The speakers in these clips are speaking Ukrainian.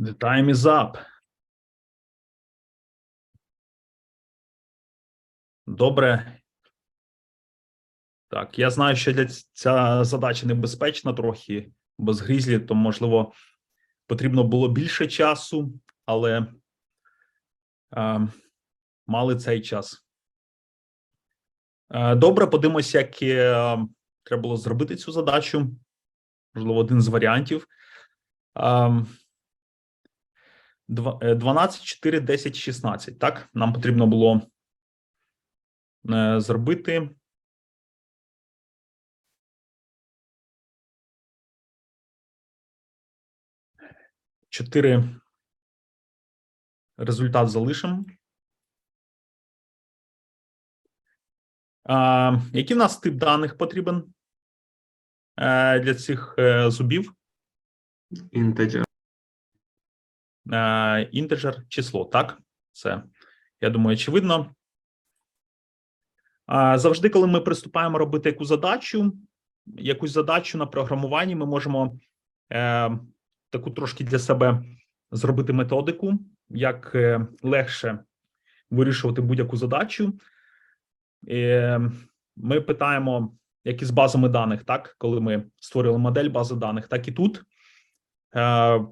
The time is up. Добре. Так, я знаю, що для ця задача небезпечна трохи, бо з грізлі, то можливо потрібно було більше часу, але е, мали цей час. Е, добре, подивимося, як е, треба було зробити цю задачу. Можливо, один з варіантів. Е, 12, 4, 10, 16. Так, нам потрібно було е, зробити. Чотири результат залишимо. А, який в нас тип даних потрібен е, для цих е, зубів? Integer. Е, інтеджер число, так? Це, я думаю, очевидно. Завжди, коли ми приступаємо робити яку задачу, якусь задачу на програмуванні, ми можемо е, таку трошки для себе зробити методику, як е, легше вирішувати будь-яку задачу. Е, ми питаємо, як із базами даних, так, коли ми створили модель бази даних, так і тут. Е,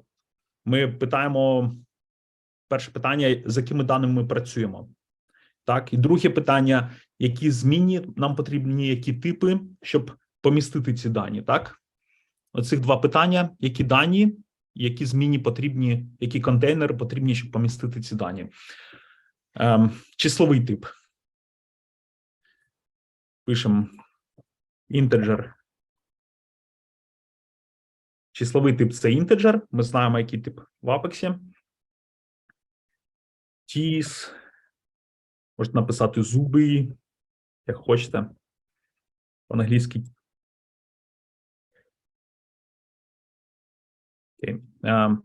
ми питаємо перше питання, з якими даними ми працюємо. Так, і друге питання: які змінні нам потрібні, які типи, щоб помістити ці дані. Так, оцих два питання: які дані, які змінні потрібні, які контейнери потрібні, щоб помістити ці дані. Ем, числовий тип. Пишемо integer. Числовий тип це інтеджер. Ми знаємо, який тип в Apex. Тіс. Можете написати зуби, як хочете. По-англійськи. Окей. Ем.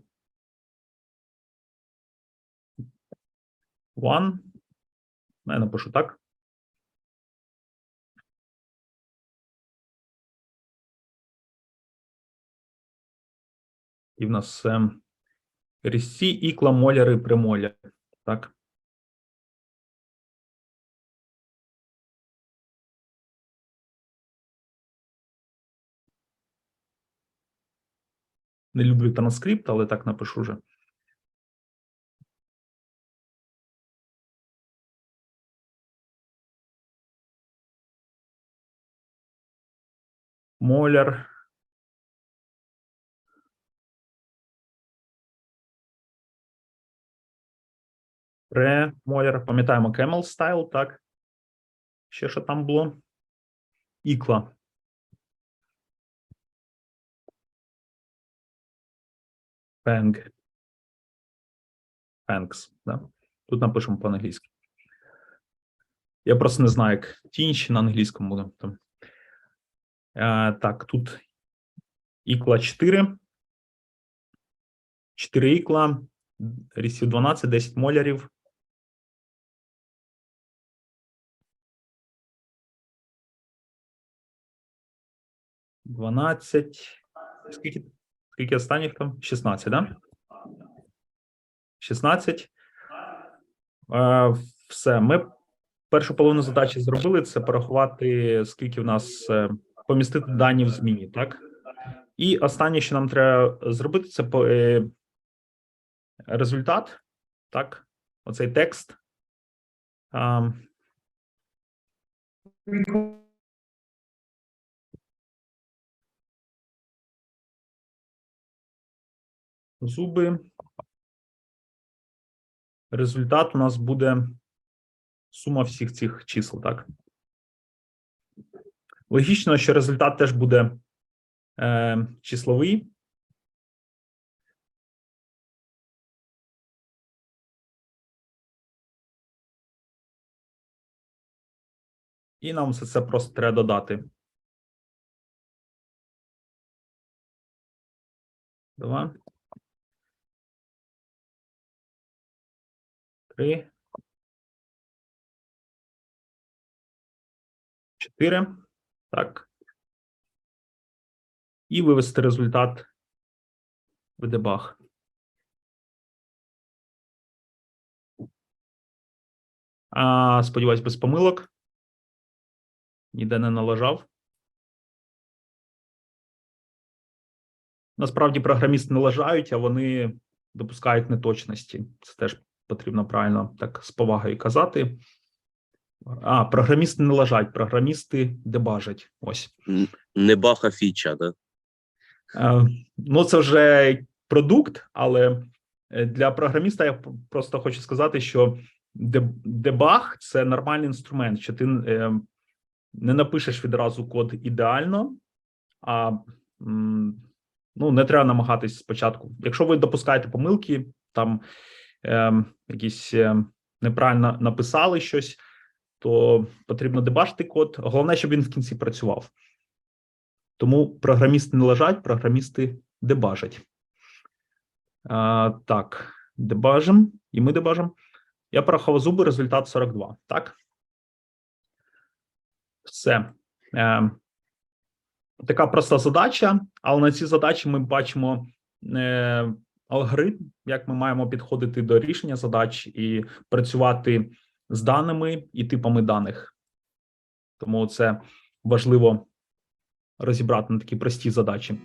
One. Я напишу так. І в нас різці, ікла, моляри, премоляри. Так. Не люблю транскрипт, але так напишу вже. Моляр. Премоляр. Пам'ятаємо Camel Style, так? Ще що там було? Ікла. Пенг. Пенкс, да? Тут напишемо по-англійськи. Я просто не знаю, як ті інші на англійському буде. Е, так, тут ікла 4. 4 ікла, рісів 12, 10 молярів. Дванадцять. Скільки, скільки останніх там? 16, да? 16. Е, все. Ми першу половину задачі зробили. Це порахувати, скільки в нас е, помістити дані в зміні, так? І останнє, що нам треба зробити, це по, е, результат, так? Оцей текст. А, зуби. Результат у нас буде сума всіх цих чисел, так? Логічно, що результат теж буде е, числовий. І нам все це просто треба додати. Два. Три. Чотири. Так. І вивести результат в дебаг. А, Сподіваюсь, без помилок. Ніде не налажав. Насправді програмісти не налажають, а вони допускають неточності. Це теж потрібно правильно так з повагою казати. А, програмісти не лажають, програмісти дебажать. Ось. Не баха фіча, да? Е, Ну, це вже продукт, але е, для програміста я просто хочу сказати, що дебаг це нормальний інструмент, що ти е, не напишеш відразу код ідеально, а ну, не треба намагатись спочатку. Якщо ви допускаєте помилки, там якісь е, неправильно написали щось, то потрібно дебажити код. Головне, щоб він в кінці працював. Тому програмісти не лежать, програмісти дебажать. А, так, дебажим, і ми дебажимо. Я порахував зуби, результат 42. Так. Все. Е, така проста задача, але на цій задачі ми бачимо е, алгоритм, як ми маємо підходити до рішення задач і працювати з даними і типами даних. Тому це важливо розібрати на такі прості задачі.